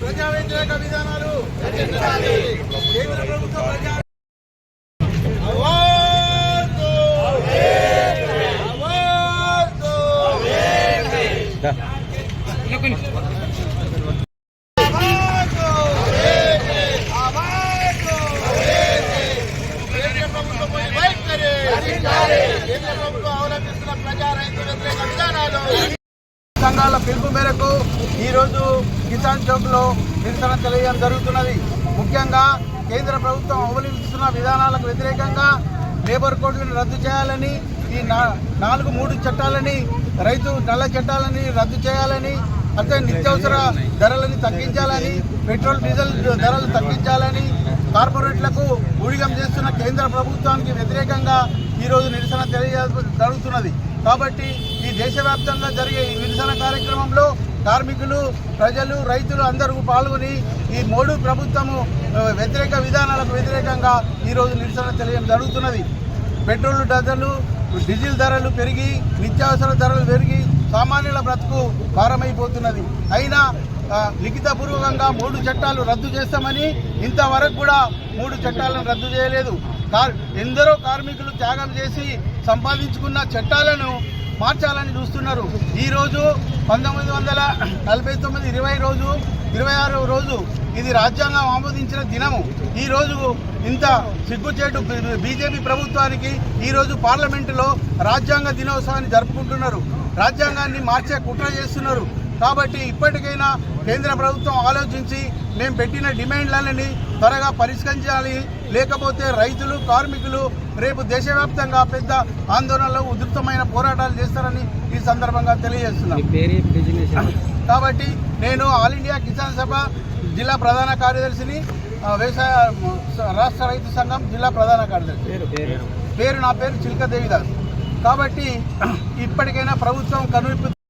ప్రజా వ్యతిరేక విధానాలు కేంద్ర ప్రభుత్వ కేంద్ర ప్రభుత్వం అవలంబిస్తున్న ప్రజా రైతు వ్యతిరేక విధానాలు. సంఘాల పిలుపు మేరకు ఈరోజు కిసాన్ చౌక్లో నిరసన తెలియడం జరుగుతున్నది. ముఖ్యంగా కేంద్ర ప్రభుత్వం అవలంబిస్తున్న విధానాలకు వ్యతిరేకంగా లేబర్ కోడ్లను రద్దు చేయాలని ఈ నా- నాలుగు మూడు చట్టాలని రైతు నల్ల చట్టాలని రద్దు చేయాలని అంటే నిత్యావసర ధరలని తగ్గించాలని పెట్రోల్ డీజిల్ ధరలు తగ్గించాలని కార్పొరేట్లకు ఊడిగం చేస్తున్న కేంద్ర ప్రభుత్వానికి వ్యతిరేకంగా ఈరోజు నిరసన తెలియ జరుగుతున్నది. కాబట్టి ఈ దేశవ్యాప్తంగా జరిగే ఈ నిరసన కార్యక్రమంలో కార్మికులు ప్రజలు రైతులు అందరూ పాల్గొని ఈ మోడీ ప్రభుత్వము వ్యతిరేక విధానాలకు వ్యతిరేకంగా ఈరోజు నిరసన తెలియడం జరుగుతున్నది. పెట్రోల్ ధరలు డీజిల్ ధరలు పెరిగి నిత్యావసర ధరలు పెరిగి సామాన్యుల బ్రతుకు భారమైపోతున్నది. అయినా లిఖితపూర్వకంగా మూడు చట్టాలు రద్దు చేస్తామని ఇంతవరకు కూడా మూడు చట్టాలను రద్దు చేయలేదు. ఎందరో కార్మికులు త్యాగం చేసి సంపాదించుకున్న చట్టాలను మార్చాలని చూస్తున్నారు. ఈ రోజు పంతొమ్మిది వందల నలభై తొమ్మిది ఇరవై రోజు ఇరవై ఆరో రోజు ఇది రాజ్యాంగం ఆమోదించిన దినము. ఈ రోజు ఇంత సిగ్గుచేటు బీజేపీ ప్రభుత్వానికి ఈ రోజు పార్లమెంటులో రాజ్యాంగ దినోత్సవాన్ని జరుపుకుంటున్నారు. రాజ్యాంగాన్ని మార్చే కుట్ర చేస్తున్నారు. కాబట్టి ఇప్పటికైనా కేంద్ర ప్రభుత్వం ఆలోచించి మేము పెట్టిన డిమాండ్లని త్వరగా పరిష్కరించాలి. లేకపోతే రైతులు కార్మికులు రేపు దేశవ్యాప్తంగా పెద్ద ఆందోళనలు ఉధృతమైన పోరాటాలు చేస్తారని ఈ సందర్భంగా తెలియజేస్తున్నాం. పేరు బిజినెస్ కాబట్టి నేను ఆల్ ఇండియా కిసాన్ సభ జిల్లా ప్రధాన కార్యదర్శిని వ్యవసాయ రాష్ట్ర రైతు సంఘం జిల్లా ప్రధాన కార్యదర్శి. పేరు నా పేరు చిల్క దేవిదాస్. కాబట్టి ఇప్పటికైనా ప్రభుత్వం కనువిప్పు